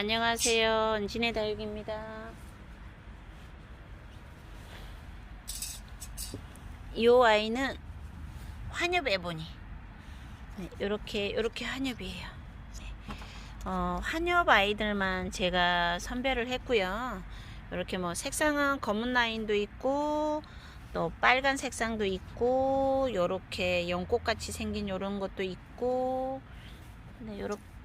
안녕하세요. 은진의 다육입니다. 이 아이는 환엽 에보니. 네, 요렇게, 요렇게 환엽이에요. 네. 어, 환엽 아이들만 제가 선별을 했고요. 이렇게 뭐 색상은 검은 라인도 있고, 또 빨간 색상도 있고, 요렇게 연꽃같이 생긴 요런 것도 있고, 네, 요렇게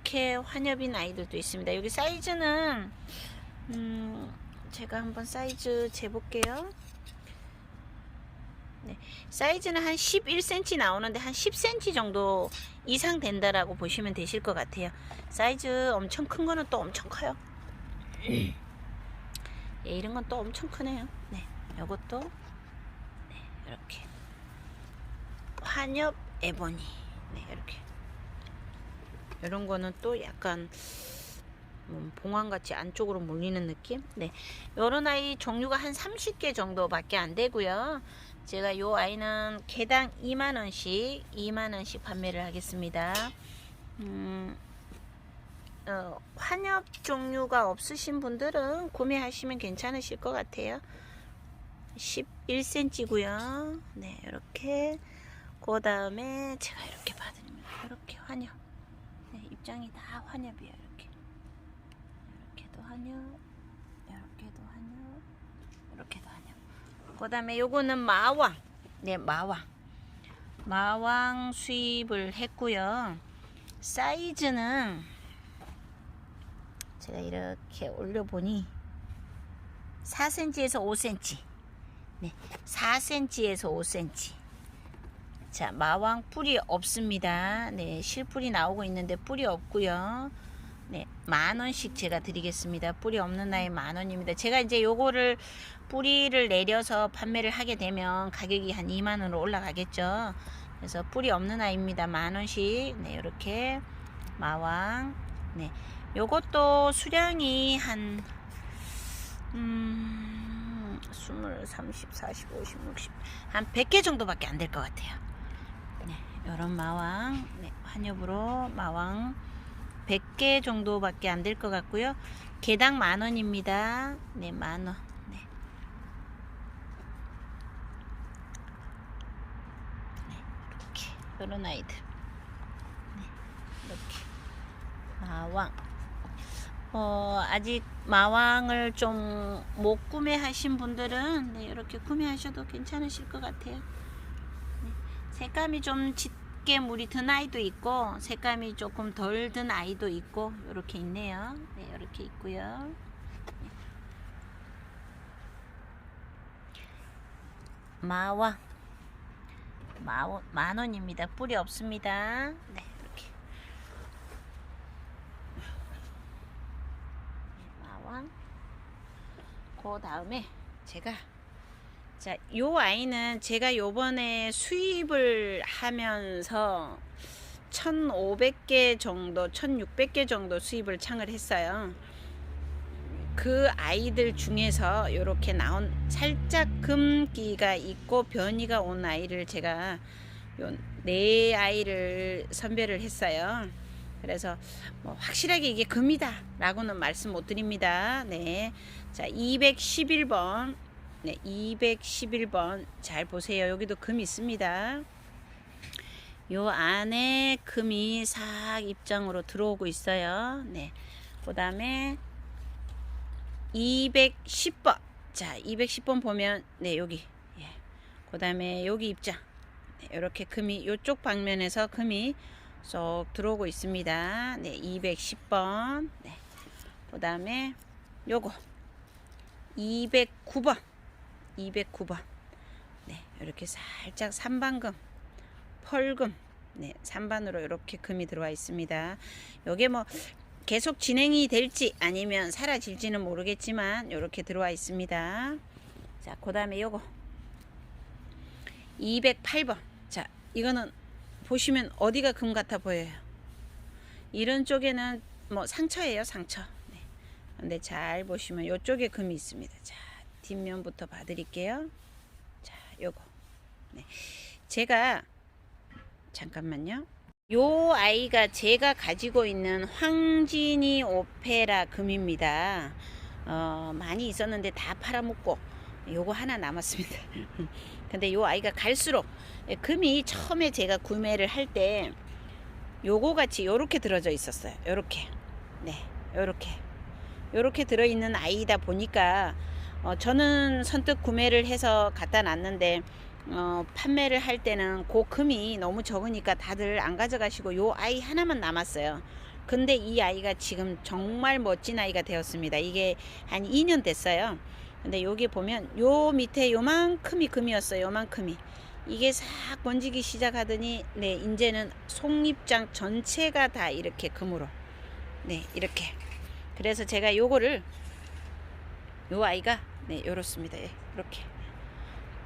환엽인 아이들도 있습니다. 여기 사이즈는 음, 제가 한번 사이즈 재볼게요. 네, 사이즈는 한 11cm 나오는데 한 10cm 정도 이상 된다라고 보시면 되실 것 같아요. 사이즈 엄청 큰 거는 또 엄청 커요. 예, 이런 건 또 엄청 크네요. 네, 요것도 네, 이렇게 환엽 에보니 네, 이렇게 이런 거는 또 약간 음, 봉황같이 안쪽으로 몰리는 느낌? 네. 요런 아이 종류가 한 30개 정도밖에 안 되고요. 제가 요 아이는 개당 2만원씩, 2만원씩 판매를 하겠습니다. 음, 어, 환엽 종류가 없으신 분들은 구매하시면 괜찮으실 것 같아요. 11cm고요. 네, 이렇게. 그 다음에 제가 이렇게 받으면 이렇게 환엽. 네, 입장이 다 환엽이에요. 이렇게. 이렇게도 환엽. 이렇게도 환엽. 이렇게도 환엽. 그 다음에 요거는 마왕. 네, 마왕. 마왕 수입을 했고요. 사이즈는 제가 이렇게 올려 보니 4cm에서 5cm. 네. 4cm에서 5cm. 자, 마왕 뿌리 없습니다. 네, 실뿌리 나오고 있는데 뿌리 없고요. 네, 만 원씩 제가 드리겠습니다. 뿌리 없는 아이 만 원입니다. 제가 이제 요거를 뿌리를 내려서 판매를 하게 되면 가격이 한 2만 원으로 올라가겠죠. 그래서 뿌리 없는 아이입니다. 만 원씩. 네, 이렇게 마왕. 네. 요것도 수량이 한 음, 20, 30, 40, 50, 60, 한 100개 정도밖에 안 될 것 같아요. 네, 요런 마왕, 네, 환엽으로 마왕 100개 정도밖에 안 될 것 같고요. 개당 만 원입니다. 네, 만 원. 네. 네, 이렇게 요런 아이들. 네, 이렇게 마왕. 어, 아직 마왕을 좀 못 구매하신 분들은 네, 이렇게 구매하셔도 괜찮으실 것 같아요. 네, 색감이 좀 짙게 물이 든 아이도 있고 색감이 조금 덜 든 아이도 있고 이렇게 있네요. 네, 이렇게 있고요. 네. 마왕 마, 만 원입니다. 뿌리 없습니다. 네, 이렇게 마왕 그 다음에 제가 자, 요 아이는 제가 요번에 수입을 하면서 1,500개 정도, 1,600개 정도 수입을 창을 했어요. 그 아이들 중에서 이렇게 나온 살짝 금기가 있고 변이가 온 아이를 제가 요네 아이를 선별을 했어요. 그래서 뭐 확실하게 이게 금이다 라고는 말씀 못 드립니다. 네. 자, 211번. 네, 211번. 잘 보세요. 여기도 금 있습니다. 요 안에 금이 싹 입장으로 들어오고 있어요. 네. 그 다음에 210번. 자, 210번 보면 네, 여기. 예. 그 다음에 여기 입장. 네, 이렇게 금이 요쪽 방면에서 금이 쏙 들어오고 있습니다. 네, 210번. 네. 그 다음에 요거 209번. 209번. 네, 이렇게 살짝 3반금, 펄금, 네, 3반으로 이렇게 금이 들어와 있습니다. 요게 뭐 계속 진행이 될지 아니면 사라질지는 모르겠지만 이렇게 들어와 있습니다. 자, 그 다음에 요거 208번. 자, 이거는 보시면 어디가 금 같아 보여요. 이런 쪽에는 뭐 상처예요, 상처. 네. 근데 잘 보시면 이쪽에 금이 있습니다. 자, 뒷면부터 봐드릴게요. 자, 요거. 네. 제가 잠깐만요. 요 아이가 제가 가지고 있는 황진이 오페라 금입니다. 어, 많이 있었는데 다 팔아먹고 요거 하나 남았습니다. 근데 요 아이가 갈수록 예, 금이 처음에 제가 구매를 할 때 요거 같이 요렇게 들어져 있었어요. 요렇게. 네. 요렇게. 요렇게 들어 있는 아이다 보니까 어, 저는 선뜻 구매를 해서 갖다 놨는데 어, 판매를 할 때는 그 금이 너무 적으니까 다들 안 가져가시고 요 아이 하나만 남았어요. 근데 이 아이가 지금 정말 멋진 아이가 되었습니다. 이게 한 2년 됐어요. 근데 여기 보면 요 밑에 요만큼이 금이었어요. 요만큼이. 이게 싹 번지기 시작하더니 네, 이제는 속립장 전체가 다 이렇게 금으로. 네, 이렇게. 그래서 제가 요거를 요 아이가 네, 요렇습니다. 예, 이렇게.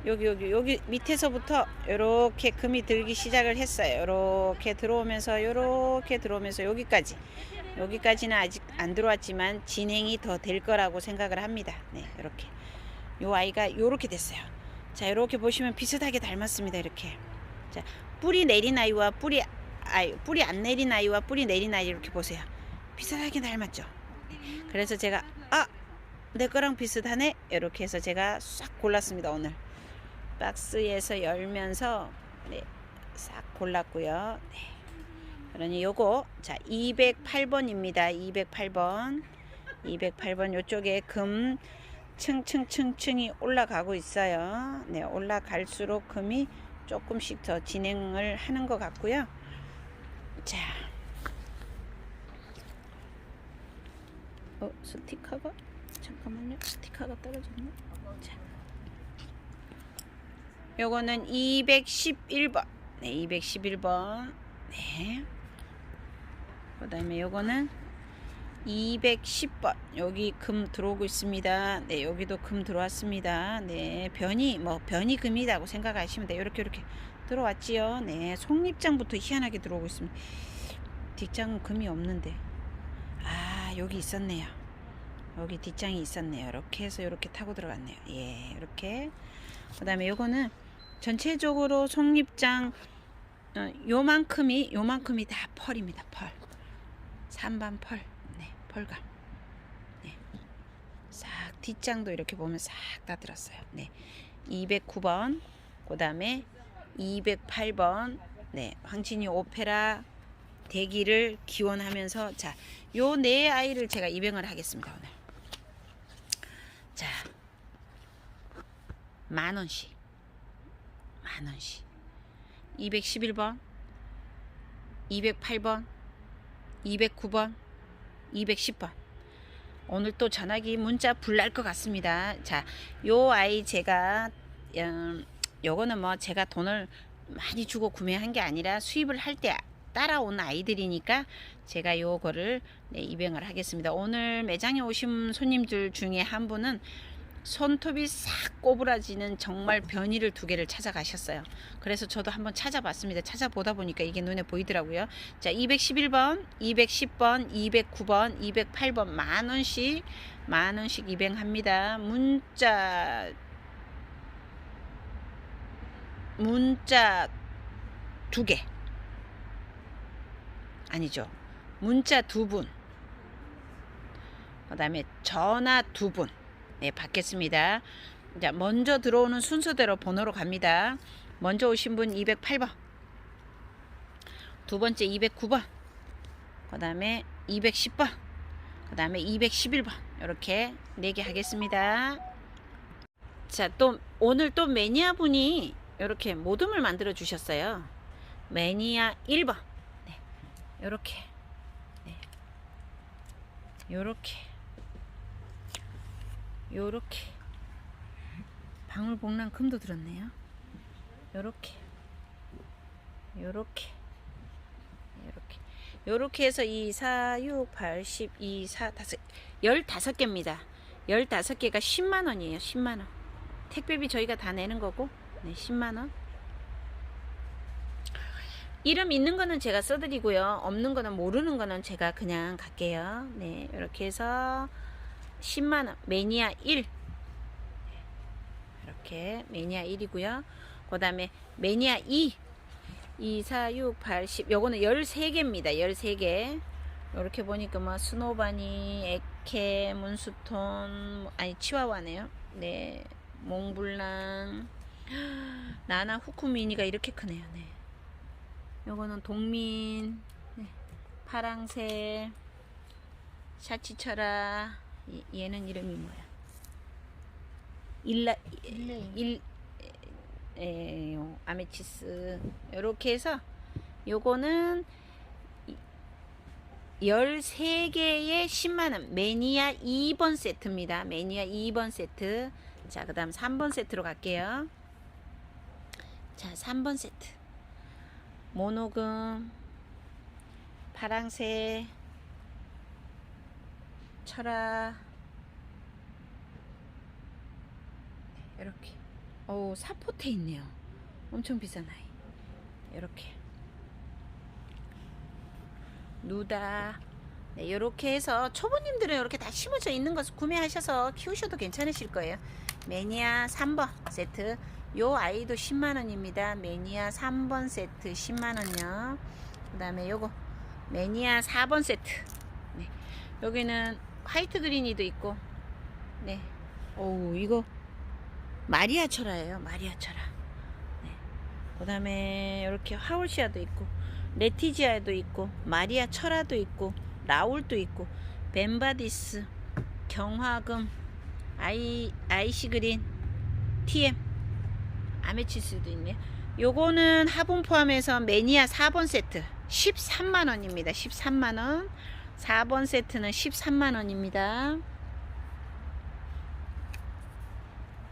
여기 여기 여기 밑에서부터 이렇게 금이 들기 시작을 했어요. 이렇게 들어오면서 이렇게 들어오면서 여기까지 여기까지는 아직 안 들어왔지만 진행이 더 될 거라고 생각을 합니다. 네, 이렇게 요 아이가 이렇게 됐어요. 자, 이렇게 보시면 비슷하게 닮았습니다. 이렇게 자 뿌리 내린 아이와 뿌리 아이 뿌리 안 내린 아이와 뿌리 내린 아이 이렇게 보세요. 비슷하게 닮았죠. 네, 그래서 제가 아 내 거랑 비슷하네 이렇게 해서 제가 싹 골랐습니다 오늘. 박스에서 열면서 네, 싹 골랐고요. 네. 그러니 요거 자 208번입니다. 208번 208번 요쪽에 금 층층층층이 올라가고 있어요. 네 올라갈수록 금이 조금씩 더 진행을 하는 것 같고요. 자, 어 스티커가 잠깐만요. 스티커가 떨어졌네. 자. 요거는 211번. 네, 211번. 네. 그 다음에 요거는 210번. 여기 금 들어오고 있습니다. 네, 여기도 금 들어왔습니다. 네, 변이 뭐 변이 금이라고 생각하시면 돼요. 이렇게 이렇게 들어왔지요. 네, 속립장부터 희한하게 들어오고 있습니다. 뒷장은 금이 없는데. 아, 여기 있었네요. 여기 뒷장이 있었네요. 이렇게 해서 이렇게 타고 들어갔네요. 예, 이렇게. 그 다음에 요거는 전체적으로 속립장 어, 요만큼이 요만큼이 다 펄입니다. 펄. 3반 펄. 네, 펄감. 네. 싹 뒷장도 이렇게 보면 싹 다 들었어요. 네. 209번. 그 다음에 208번. 네. 황진이 오페라 대기를 기원하면서 자, 요 네 아이를 제가 입양을 하겠습니다, 오늘. 자. 만 원씩. 만 원씩. 211번, 208번, 209번, 210번. 오늘 또 전화기 문자 불날 것 같습니다. 자, 요 아이 제가 음, 요거는 뭐 제가 돈을 많이 주고 구매한 게 아니라 수입을 할 때 따라온 아이들이니까 제가 요거를 네, 입양을 하겠습니다. 오늘 매장에 오신 손님들 중에 한 분은 손톱이 싹 꼬부라지는 정말 변이를 두 개를 찾아가셨어요. 그래서 저도 한번 찾아봤습니다. 찾아보다 보니까 이게 눈에 보이더라고요. 자, 211번, 210번, 209번, 208번 만 원씩 만 원씩 입양합니다. 문자 문자 두 개. 아니죠. 문자 두 분. 그다음에 전화 두 분. 네, 받겠습니다. 자, 먼저 들어오는 순서대로 번호로 갑니다. 먼저 오신 분 208번. 두 번째 209번. 그다음에 210번. 그다음에 211번. 이렇게 네 개 하겠습니다. 자, 또 오늘 또 매니아 분이 이렇게 모둠을 만들어 주셨어요. 매니아 1번. 네. 요렇게. 네. 요렇게. 요렇게 방울복랑 금도 들었네요. 요렇게 요렇게 요렇게 요렇게 해서 2, 4, 6, 8, 10, 2, 4, 5 15개입니다. 15개가 10만 원이에요. 10만 원. 택배비 저희가 다 내는 거고 네, 10만 원. 이름 있는 거는 제가 써드리고요. 없는 거는 모르는 거는 제가 그냥 갈게요. 네, 이렇게 해서 10만원 매니아 1 이렇게 매니아 1이고요 그 다음에 매니아 2 2, 4, 6, 8, 10. 요거는 13개입니다. 13개. 이렇게 보니까 뭐 스노바니, 에케, 문수톤, 뭐- 아니 치와와네요. 네. 몽블랑, 나나 후쿠미니가 이렇게 크네요. 네. 요거는 동민, 네. 파랑새, 샤치처라. 이- 얘는 이름이 뭐야? 일라 일레. 일 에, 요 아메치스. 이렇게 해서 요거는 이- 13개에 10만원. 매니아 2번 세트입니다. 매니아 2번 세트. 자그 다음 3번 세트로 갈게요. 자 3번 세트. 모노금 파랑새 철아 이렇게. 오 사포테 있네요. 엄청 비싼 아이. 이렇게. 누다. 네, 이렇게 해서 초보님들은 이렇게 다 심어져 있는 것을 구매하셔서 키우셔도 괜찮으실 거예요. 매니아 3번 세트. 요 아이도 10만원입니다. 매니아 3번 세트 10만원요. 그 다음에 요거. 매니아 4번 세트. 네. 여기는 화이트 그린이도 있고 네. 오 이거 마리아 철화예요. 마리아 철화. 네. 그 다음에 이렇게 하울시아도 있고 레티지아도 있고 마리아 철화도 있고 라울도 있고 벤바디스 경화금 아이 아이시 그린 TM 아메치스도 있네요. 요거는 화분 포함해서 매니아 4번 세트 13만 원입니다. 13만 원. 4번 세트는 13만 원입니다.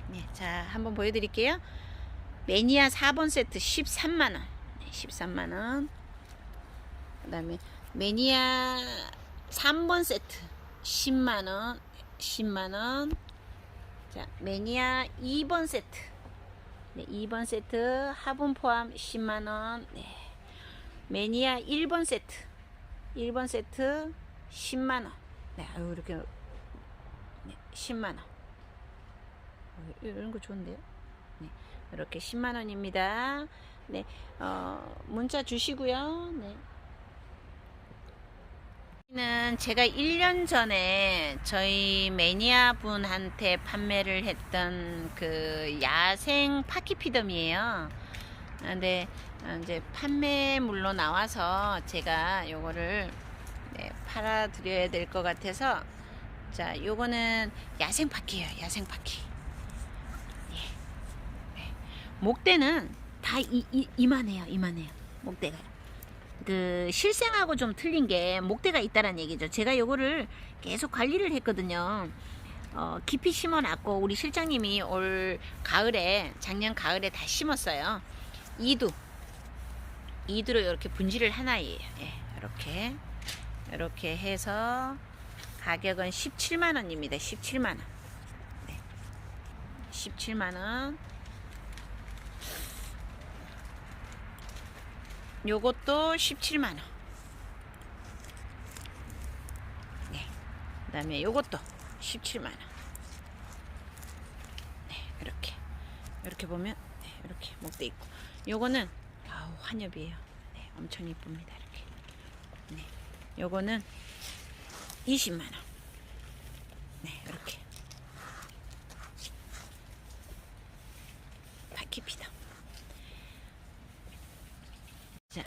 네, 자, 한번 보여드릴게요. 매니아 4번 세트 13만원. 네, 13만원. 그 다음에 매니아 3번 세트 10만원. 10만원. 자, 매니아 2번 세트. 네, 2번 세트 화분 포함 10만원. 네. 매니아 1번 세트. 1번 세트 10만원. 네, 아유, 이렇게. 네, 10만원. 어, 이런 거 좋은데요? 네, 이렇게 10만 원입니다. 네, 어, 문자 주시고요. 네. 는 제가 1년 전에 저희 매니아 분한테 판매를 했던 그 야생 파키피덤이에요. 근데 어, 이제 판매물로 나와서 제가 요거를 네, 팔아 드려야 될 것 같아서 자, 요거는 야생 파키예요. 야생 파키. 목대는 다 이, 이, 이만해요. 이만해요. 목대가. 그 실생하고 좀 틀린 게 목대가 있다란 얘기죠. 제가 요거를 계속 관리를 했거든요. 어, 깊이 심어놨고 우리 실장님이 올 가을에 작년 가을에 다 심었어요. 이두 이두로 이렇게 분지를 하나예요. 예, 이렇게 이렇게 해서 가격은 17만 원입니다. 17만 원. 네. 17만 원. 요것도 17만원. 네. 그 다음에 요것도 17만원. 네, 이렇게. 이렇게 보면, 네, 이렇게 목대 있고. 요거는, 아우, 환엽이에요. 네, 엄청 이쁩니다. 이렇게. 네. 요거는 20만 원. 네, 이렇게. 바퀴피다. 자,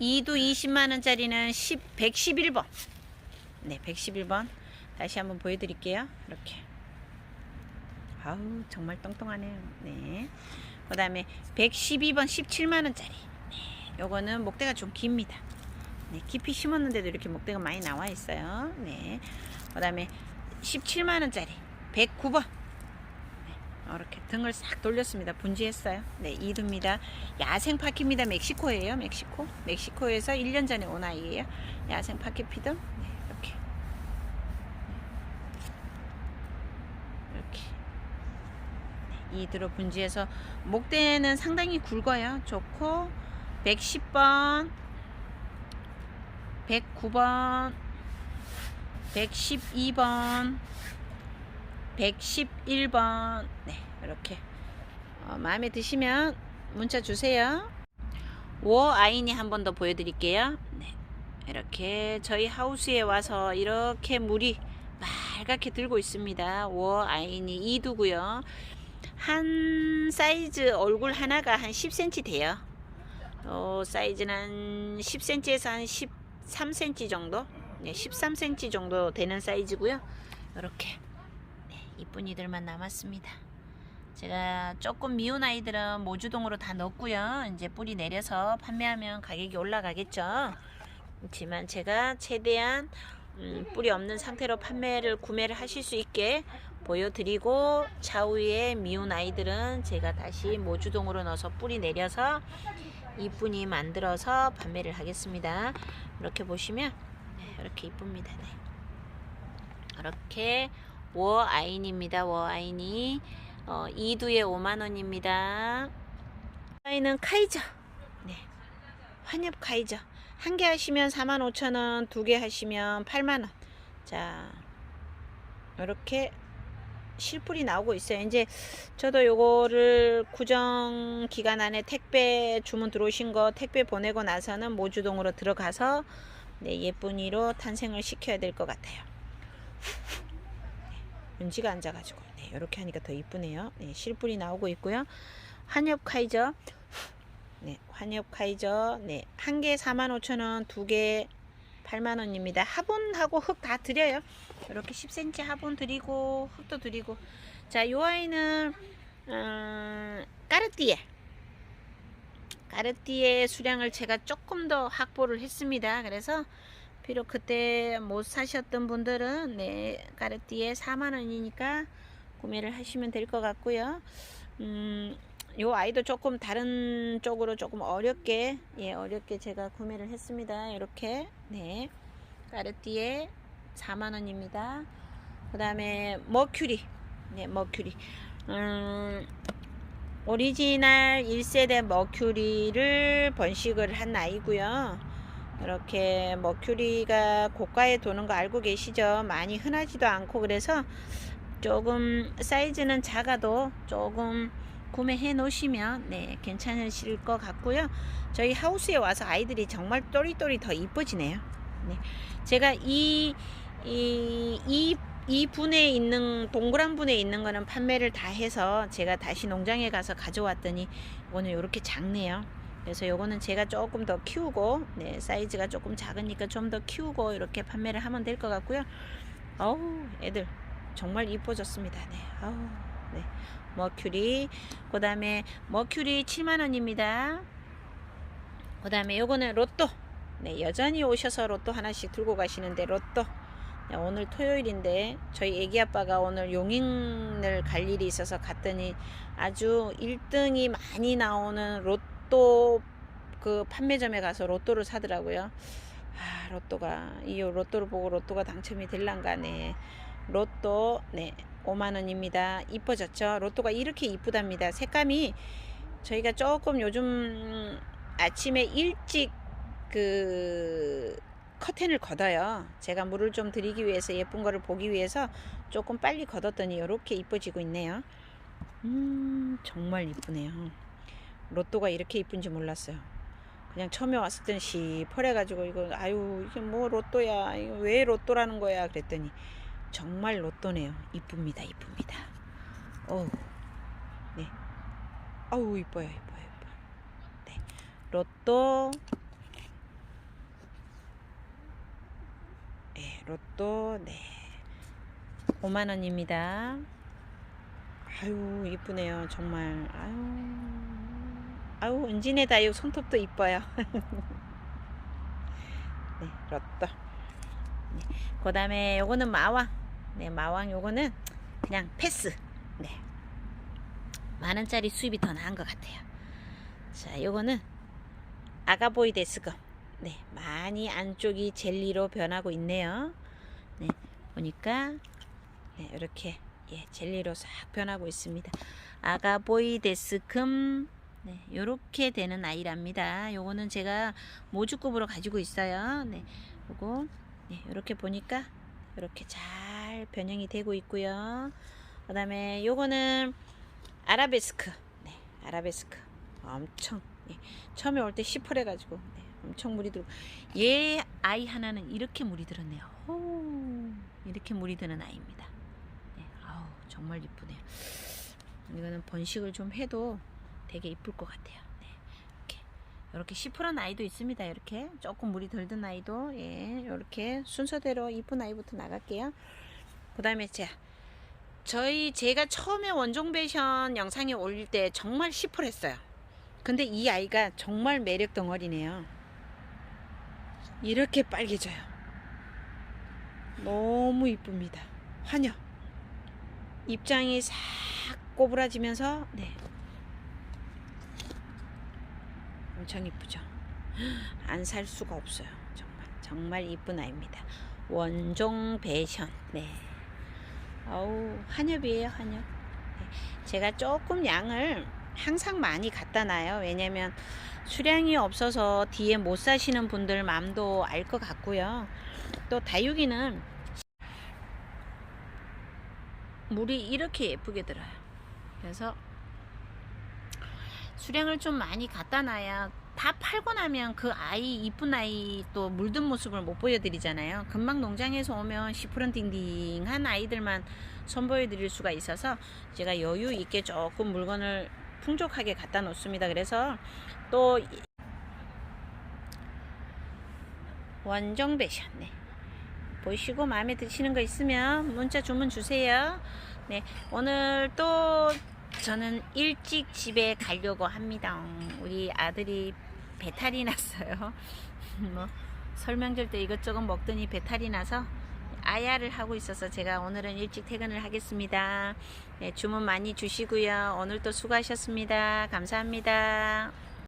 2도 20만 원짜리는 10, 111번. 네, 111번. 다시 한번 보여 드릴게요. 이렇게. 아우, 정말 똥똥하네요. 네. 그 다음에 112번 17만원짜리. 네, 요거는 목대가 좀 깁니다. 네, 깊이 심었는데도 이렇게 목대가 많이 나와 있어요. 네. 그 다음에 17만원짜리. 109번. 이렇게 등을 싹 돌렸습니다. 분지했어요. 네, 이두입니다. 야생 파키입니다. 멕시코예요. 멕시코. 멕시코에서 1년 전에 온 아이예요. 야생 파키피듬. 이 드롭 분지에서 목대는 상당히 굵어요. 좋고 110번 109번 112번 111번. 네 이렇게. 어, 마음에 드시면 문자 주세요. 워 아인이 한 번 더 보여드릴게요. 네, 이렇게 저희 하우스에 와서 이렇게 물이 빨갛게 들고 있습니다. 워 아인이 이두고요. 한 사이즈 얼굴 하나가 한 10cm 돼요. 어, 사이즈는 한 10cm에서 한 13cm 정도? 네, 13cm 정도 되는 사이즈고요. 이렇게 네, 이쁜 이들만 남았습니다. 제가 조금 미운 아이들은 모주동으로 다 넣었고요. 이제 뿌리 내려서 판매하면 가격이 올라가겠죠. 그렇지만 제가 최대한 음, 뿌리 없는 상태로 판매를 구매를 하실 수 있게 보여드리고 차후에 미운 아이들은 제가 다시 모주동으로 넣어서 뿌리 내려서 이쁜이 만들어서 판매를 하겠습니다. 이렇게 보시면 네, 이렇게 이쁩니다. 네. 이렇게 워 아인입니다. 워 아인이 어, 2두에 5만원입니다. 아이는 카이저. 네. 환엽 카이저. 한 개 하시면 45,000원, 두 개 하시면 8만원. 자, 이렇게 실풀이 나오고 있어요. 이제 저도 요거를 구정 기간 안에 택배 주문 들어오신 거 택배 보내고 나서는 모주동으로 들어가서 네, 예쁜이로 탄생을 시켜야 될 것 같아요. 은지가 앉아가지고 네, 이렇게 하니까 더 이쁘네요. 네, 실뿔이 나오고 있고요. 환엽 카이저, 네, 환엽 카이저, 네, 한 개 45,000원, 두 개 8만원입니다. 화분하고 흙 다 드려요. 이렇게 10cm 화분 드리고 흙도 드리고 자, 요 아이는 음, 까르띠에 까르띠에 수량을 제가 조금 더 확보를 했습니다. 그래서 비록 그때 못 사셨던 분들은 네 까르띠에 4만원이니까 구매를 하시면 될 것 같고요. 음, 요 아이도 조금 다른 쪽으로 조금 어렵게 예 어렵게 제가 구매를 했습니다. 이렇게 네 까르띠에 4만원입니다. 그 다음에 머큐리 네 머큐리 음, 오리지널 1세대 머큐리를 번식을 한 아이고요. 이렇게 머큐리가 고가에 도는 거 알고 계시죠? 많이 흔하지도 않고 그래서 조금 사이즈는 작아도 조금 구매해 놓으시면 네 괜찮으실 것 같고요. 저희 하우스에 와서 아이들이 정말 또리또리 더 이뻐지네요. 네. 제가 이, 이, 이, 이 분에 있는, 동그란 분에 있는 거는 판매를 다 해서 제가 다시 농장에 가서 가져왔더니 오늘 이렇게 작네요. 그래서 요거는 제가 조금 더 키우고, 네, 사이즈가 조금 작으니까 좀 더 키우고 이렇게 판매를 하면 될 것 같고요. 어우, 애들 정말 이뻐졌습니다. 네, 아우, 네. 머큐리, 그 다음에 머큐리 7만원입니다. 그 다음에 요거는 로또. 네, 여전히 오셔서 로또 하나씩 들고 가시는데 로또. 네, 오늘 토요일인데 저희 애기 아빠가 오늘 용인을 갈 일이 있어서 갔더니 아주 1등이 많이 나오는 로또 그 판매점에 가서 로또를 사더라고요. 아, 로또가 이 로또를 보고 로또가 당첨이 될란가 네. 로또 네. 5만 원입니다. 이뻐졌죠? 로또가 이렇게 이쁘답니다. 색감이 저희가 조금 요즘 아침에 일찍 그 커튼을 걷어요. 제가 물을 좀 드리기 위해서 예쁜 거를 보기 위해서 조금 빨리 걷었더니 이렇게 이뻐지고 있네요. 음, 정말 이쁘네요. 로또가 이렇게 이쁜지 몰랐어요. 그냥 처음에 왔을 땐 시퍼래가지고 이거 아유 이게 뭐 로또야 이거 왜 로또라는 거야 그랬더니 정말 로또네요. 이쁩니다, 이쁩니다. 어우, 네. 아우 이뻐요, 이뻐요, 이뻐. 네, 로또. 네, 로또, 네. 5만 원입니다. 아유 이쁘네요, 정말. 아유, 아유 은진의 다육 손톱도 이뻐요. 네, 로또. 네. 그 다음에 요거는 마왕. 네, 마왕 요거는 그냥 패스. 네. 만원짜리 수입이 더 나은 것 같아요. 자, 요거는 아가보이 데스금. 네, 많이 안쪽이 젤리로 변하고 있네요. 네, 보니까 네, 이렇게 예, 젤리로 싹 변하고 있습니다. 아가보이 데스금 네, 요렇게 되는 아이랍니다. 요거는 제가 모주급으로 가지고 있어요. 네, 요거 네, 이렇게 보니까 이렇게 잘 변형이 되고 있고요. 그 다음에 요거는 아라베스크. 네, 아라베스크. 엄청 예, 처음에 올 때 시퍼래가지고 네, 엄청 물이 들고 얘 아이 하나는 이렇게 물이 들었네요. 오, 이렇게 물이 드는 아이입니다. 네, 아우 정말 이쁘네요. 이거는 번식을 좀 해도 되게 이쁠 것 같아요. 네, 이렇게 시퍼런 아이도 있습니다. 이렇게 조금 물이 덜 든 아이도 예, 이렇게 순서대로 이쁜 아이부터 나갈게요. 그 다음에 자 저희 제가 처음에 원종 배션 영상에 올릴 때 정말 시퍼랬어요. 근데 이 아이가 정말 매력 덩어리네요. 이렇게 빨개져요. 너무 이쁩니다. 환여. 입장이 싹 꼬부라지면서 네. 엄청 이쁘죠. 안 살 수가 없어요. 정말 정말 이쁜 아이입니다. 원종 배션. 네. 어우 한엽이에요 한엽. 네. 제가 조금 양을 항상 많이 갖다 놔요. 왜냐면 수량이 없어서 뒤에 못 사시는 분들 마음도 알 것 같고요. 또 다육이는 물이 이렇게 예쁘게 들어요. 그래서 수량을 좀 많이 갖다 놔야 다 팔고 나면 그 아이 이쁜 아이 또 물든 모습을 못 보여드리잖아요. 금방 농장에서 오면 시푸런띵띵한 아이들만 선보여 드릴 수가 있어서 제가 여유 있게 조금 물건을 풍족하게 갖다 놓습니다. 그래서 또 이- 원정 배션 네. 보시고 마음에 드시는 거 있으면 문자 주문 주세요. 네, 오늘 또 저는 일찍 집에 가려고 합니다. 우리 아들이 배탈이 났어요. 뭐 설명절 때 이것저것 먹더니 배탈이 나서 아야를 하고 있어서 제가 오늘은 일찍 퇴근을 하겠습니다. 네, 주문 많이 주시고요. 오늘도 수고하셨습니다. 감사합니다.